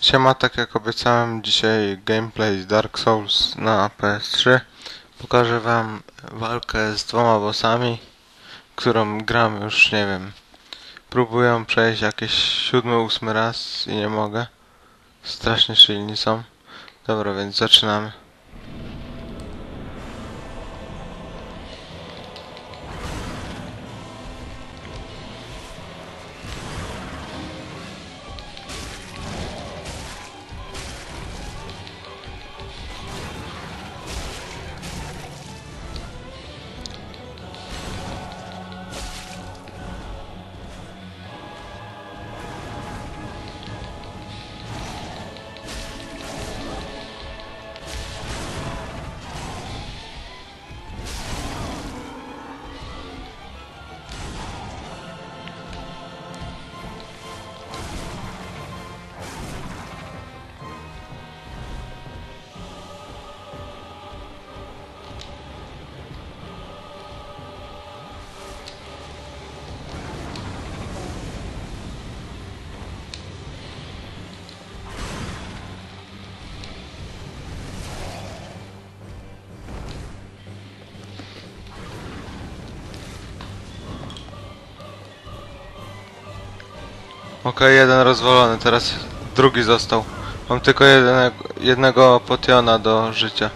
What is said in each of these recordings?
Siema, tak jak obiecałem, dzisiaj gameplay z Dark Souls na PS3. Pokażę wam walkę z dwoma bossami, którą gram już, nie wiem, próbuję przejść jakieś siódmy, ósmy raz i nie mogę. Strasznie silni są. Dobra, więc zaczynamy. Okej, jeden rozwalony, teraz drugi został. Mam tylko jednego, potiona do życia.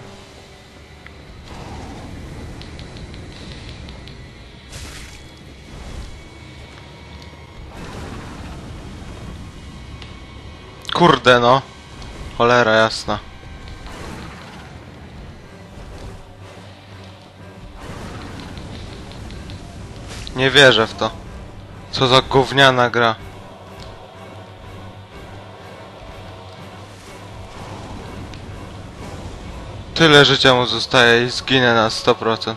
Kurde no. Cholera jasna. Nie wierzę w to. Co za gówniana gra. Tyle życia mu zostaje i zginę na 100%.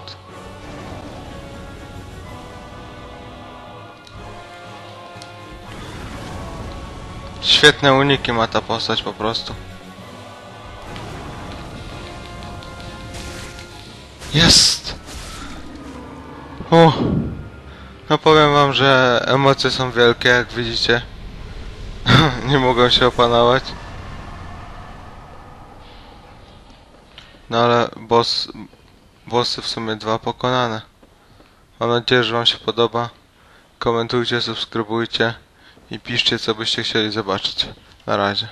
Świetne uniki ma ta postać po prostu. Jest! U. No powiem wam, że emocje są wielkie, jak widzicie. Nie mogą się opanować. No ale boss, bossy w sumie dwa pokonane. Mam nadzieję, że wam się podoba. Komentujcie, subskrybujcie i piszcie co byście chcieli zobaczyć. Na razie.